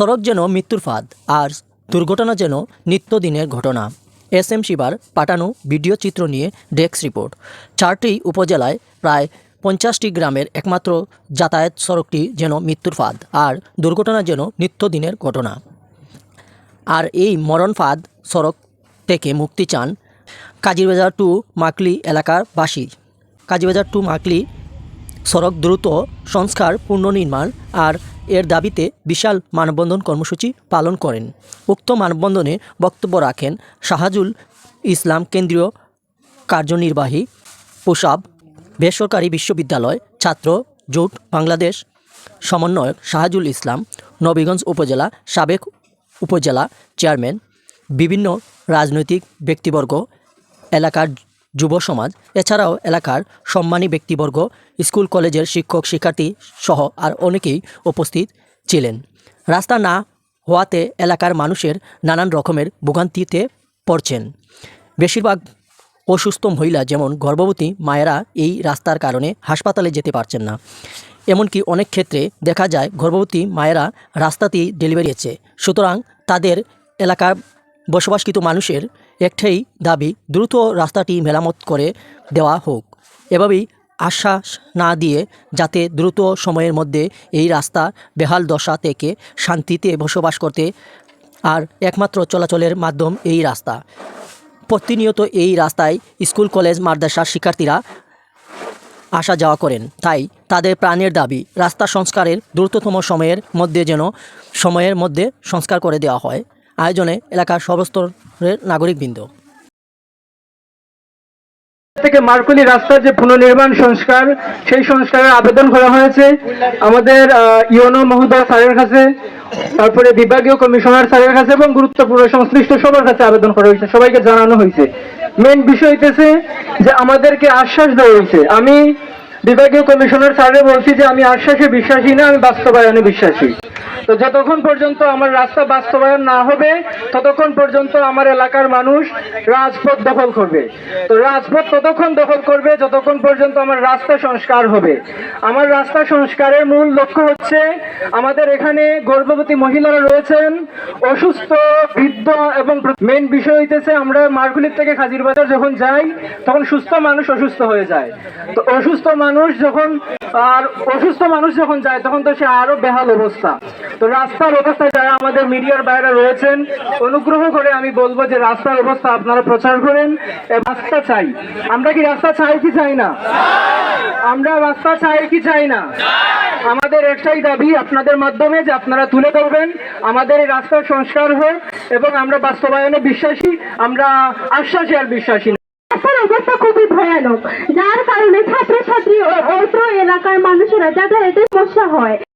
সড়ক যেন মৃত্যুর ফাঁদ আর দুর্ঘটনা যেন নিত্যদিনের ঘটনা। এস এম শিবার পাঠানো ভিডিও চিত্র নিয়ে ডেস্ক রিপোর্ট। চারটি উপজেলায় প্রায় পঞ্চাশটি গ্রামের একমাত্র যাতায়াত সড়কটি যেন মৃত্যুর ফাঁদ আর দুর্ঘটনা যেন নিত্যদিনের ঘটনা। আর এই মরণ ফাঁদ সড়ক থেকে মুক্তি চান কাজীবাজার টু মাকলি এলাকার বাসী। কাজীবাজার টু মাকলি সড়ক দ্রুত সংস্কার, পুনর্নির্মাণ আর এর দাবিতে বিশাল মানববন্ধন কর্মসূচি পালন করেন। উক্ত মানববন্ধনে বক্তব্য রাখেন শাহাজুল ইসলাম কেন্দ্রীয় কার্যনির্বাহী পোশাব, বেসরকারি বিশ্ববিদ্যালয় ছাত্র জোট বাংলাদেশ, সমন্বয়ক শাহাজুল ইসলাম, নবীগঞ্জ উপজেলা সাবেক উপজেলা চেয়ারম্যান, বিভিন্ন রাজনৈতিক ব্যক্তিবর্গ, এলাকার যুব সমাজ, এছাড়াও এলাকার সম্মানী ব্যক্তিবর্গ, স্কুল কলেজের শিক্ষক, শিক্ষার্থী সহ আর অনেকেই উপস্থিত ছিলেন। রাস্তা না হওয়াতে এলাকার মানুষের নানান রকমের ভোগান্তিতে পড়ছেন। বেশিরভাগ অসুস্থ মহিলা যেমন গর্ভবতী মায়েরা এই রাস্তার কারণে হাসপাতালে যেতে পারছেন না। এমনকি অনেক ক্ষেত্রে দেখা যায় গর্ভবতী মায়েরা রাস্তাতেই ডেলিভারি হচ্ছে সুতরাং তাদের এলাকার বসবাসকৃত মানুষের একটাই দাবি, দ্রুত রাস্তাটি মেরামত করে দেওয়া হোক। এভাবেই আশ্বাস না দিয়ে যাতে দ্রুত সময়ের মধ্যে এই রাস্তা বেহাল দশা থেকে শান্তিতে বসবাস করতে আর একমাত্র চলাচলের মাধ্যম এই রাস্তা। প্রতিনিয়ত এই রাস্তায় স্কুল, কলেজ, মাদ্রাসার শিক্ষার্থীরা আসা যাওয়া করেন। তাই তাদের প্রাণের দাবি, রাস্তা সংস্কারের দ্রুততম সময়ের মধ্যে যেন সময়ের মধ্যে সংস্কার করে দেওয়া হয়। আয়োজনে এলাকার সর্বস্তরের নাগরিকবৃন্দ। থেকে মার্কলি রাস্তার যে পুনর্নির্মাণ সংস্কার, সেই সংস্কারের আবেদন করা হয়েছে। আমাদের ইউনো মহোদয় স্যারের কাছে, তারপরে বিভাগীয় কমিশনার স্যারের কাছে এবং গুরুত্বপূর্ণ সংশ্লিষ্ট সবার কাছে আবেদন করা হয়েছে, সবাইকে জানানো হয়েছে। মেন বিষয় হইতেছে যে আমাদেরকে আশ্বাস দেওয়া হয়েছে। আমি বিভাগীয় কমিশনার স্যারে বলছি যে আমি আশ্বাসে বিশ্বাসী না, আমি বাস্তবায়নে বিশ্বাসী। তো যতক্ষণ পর্যন্ত আমার রাস্তা বাস্তবায়ন না হবে, ততক্ষণ পর্যন্ত আমার এলাকার মানুষ রাজপথ দখল করবে। তো রাজপথ ততক্ষণ দখল করবে যতক্ষণ পর্যন্ত আমার রাস্তা সংস্কার হবে। আমার রাস্তা সংস্কারের মূল লক্ষ্য হচ্ছে আমাদের এখানে গর্ভবতী মহিলারা রয়েছেন, অসুস্থ, বৃদ্ধ এবং মেন বিষয় হইতেছে আমরা মার্গুলির থেকে খাজির বাজার যখন যাই, তখন সুস্থ মানুষ অসুস্থ হয়ে যায়। তো অসুস্থ মানুষ যখন আর অসুস্থ মানুষ যখন যায়, তখন তো সে আরও বেহাল অবস্থা। তো রাস্তার অবস্থা যারা আমাদের মিডিয়ার বাইরে রয়েছেন, অনুগ্রহ করে আমি বলব যে রাস্তার অবস্থা আপনারা প্রচার করেন। রাস্তা চাই। আমরা কি রাস্তা চাই কি চাই না? আমরা রাস্তা চাই কি চাই না? আমাদের একটাই দাবি আপনাদের মাধ্যমে যে আপনারা তুলে ধরবেন, আমাদের এই রাস্তার সংস্কার হোক এবং আমরা বাস্তবায়নে বিশ্বাসী, আমরা আশ্বাসী আর বিশ্বাসী। রাস্তার অবস্থা খুবই ভয়ানক। যার কারণে ছাত্রছাত্রী ও অত্র এলাকার মানুষেরা যাতায়াতের সমস্যা হয়।